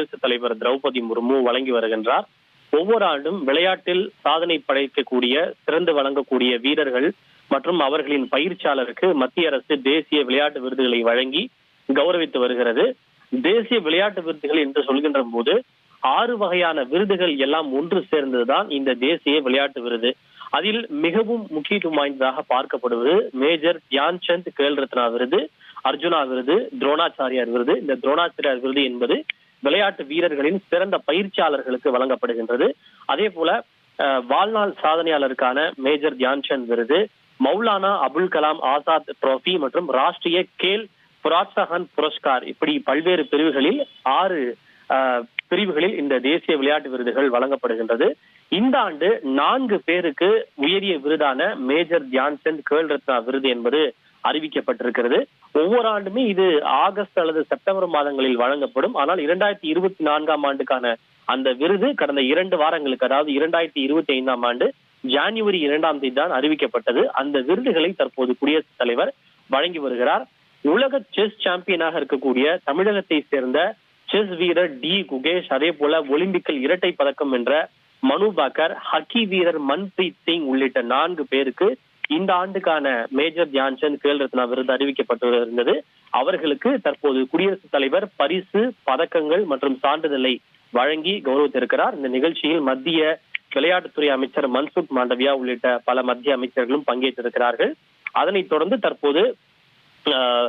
குடியரசுத் தலைவர் திரௌபதி முர்மு வழங்கி வருகின்றார். ஒவ்வொரு ஆண்டும் விளையாட்டில் சாதனை படைக்கக்கூடிய சிறந்து வழங்கக்கூடிய வீரர்கள் மற்றும் அவர்களின் பயிற்சியாளருக்கு மத்திய அரசு தேசிய விளையாட்டு விருதுகளை வழங்கி கௌரவித்து வருகிறது. தேசிய விளையாட்டு விருதுகள் என்று சொல்கின்ற போது ஆறு வகையான விருதுகள் எல்லாம் ஒன்று சேர்ந்ததுதான் இந்த தேசிய விளையாட்டு விருது. அதில் மிகவும் முக்கியத்துவம் வாய்ந்ததாக பார்க்கப்படுவது மேஜர் தியான்சந்த் கேல் ரத்னா விருது அர்ஜுனா விருது துரோணாச்சாரியார் விருது. இந்த துரோணாச்சாரியார் விருது என்பது விளையாட்டு வீரர்களின் சிறந்த பயிற்சியாளர்களுக்கு வழங்கப்படுகின்றது. அதே போல வாழ்நாள் சாதனையாளருக்கான மேஜர் தியான்சந்த் விருது மௌலானா அபுல் கலாம் ஆசாத் ட்ரோஃபி மற்றும் ராஷ்டிரிய கேல் புராத்சகன் புரஸ்கார் இப்படி பல்வேறு பிரிவுகளில் ஆறு பிரிவுகளில் இந்த தேசிய விளையாட்டு விருதுகள் வழங்கப்படுகின்றது. இந்த ஆண்டு நான்கு பேருக்கு உயரிய விருதான மேஜர் தியான்சந்த் கேல் ரத்னா விருது என்பது அறிவிக்கப்பட்டிருக்கிறது. ஒவ்வொரு ஆண்டுமே இது ஆகஸ்ட் அல்லது செப்டம்பர் மாதங்களில் வழங்கப்படும். ஆனால் இரண்டாயிரத்தி இருபத்தி நான்காம் ஆண்டுக்கான அந்த விருது கடந்த இரண்டு வாரங்களுக்கு அதாவது இரண்டாயிரத்தி இருபத்தி ஐந்தாம் ஆண்டு ஜான்வரி இரண்டாம் தேதி தான் அறிவிக்கப்பட்டது. அந்த விருதுகளை தற்போது குடியரசுத் தலைவர் வழங்கி வருகிறார். உலக செஸ் சாம்பியனாக இருக்கக்கூடிய தமிழகத்தை சேர்ந்த செஸ் வீரர் டி குகேஷ் அதே போல ஒலிம்பிக்கில் இரட்டை பதக்கம் என்ற மனு பாக்கர் ஹக்கி வீரர் மன்பிரீத் சிங் உள்ளிட்ட நான்கு பேருக்கு இந்த ஆண்டுக்கான மேஜர் தியான்சந்த் கேல் ரத்னா விருது அறிவிக்கப்பட்டு இருந்தது. அவர்களுக்கு தற்போது குடியரசுத் தலைவர் பரிசு பதக்கங்கள் மற்றும் சான்றிதழை வழங்கி கௌரவித்திருக்கிறார். இந்த நிகழ்ச்சியில் மத்திய விளையாட்டுத்துறை அமைச்சர் மன்சுக் மாண்டவியா உள்ளிட்ட பல மத்திய அமைச்சர்களும் பங்கேற்றிருக்கிறார்கள். அதனைத் தொடர்ந்து தற்போது ஆஹ்,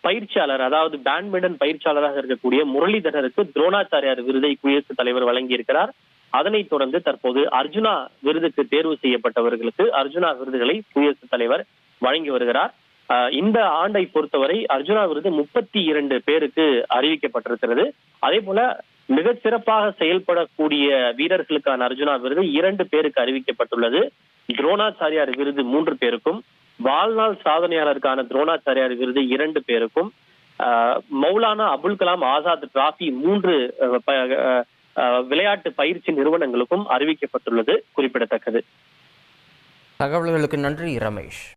பயிற்சியாளர் அதாவது பேட்மிண்டன் பயிற்சியாளராக இருக்கக்கூடிய முரளிதரருக்கு துரோணாச்சாரியார் விருதை குடியரசுத் தலைவர் வழங்கியிருக்கிறார். அதனைத் தொடர்ந்து தற்போது அர்ஜுனா விருதுக்கு தேர்வு செய்யப்பட்டவர்களுக்கு அர்ஜுனா விருதுகளை குடியரசுத் தலைவர் வழங்கி வருகிறார். இந்த ஆண்டை பொறுத்தவரை அர்ஜுனா விருது முப்பத்தி இரண்டு பேருக்கு அறிவிக்கப்பட்டிருக்கிறது. அதே போல மிக சிறப்பாக செயல்படக்கூடிய வீரர்களுக்கான அர்ஜுனா விருது இரண்டு பேருக்கு அறிவிக்கப்பட்டுள்ளது. துரோணாச்சாரியார் விருது மூன்று பேருக்கும் வாழ்நாள் சாதனையாளருக்கான துரோணாச்சாரியார் விருது இரண்டு பேருக்கும் ஆஹ், மௌலானா அபுல் கலாம் ஆசாத் டிராபி மூன்று அஹ், விளையாட்டு பயிற்சி நிறுவனங்களுக்கும் அறிவிக்கப்பட்டுள்ளது குறிப்பிடத்தக்கது. தகவல்களுக்கு நன்றி ரமேஷ்.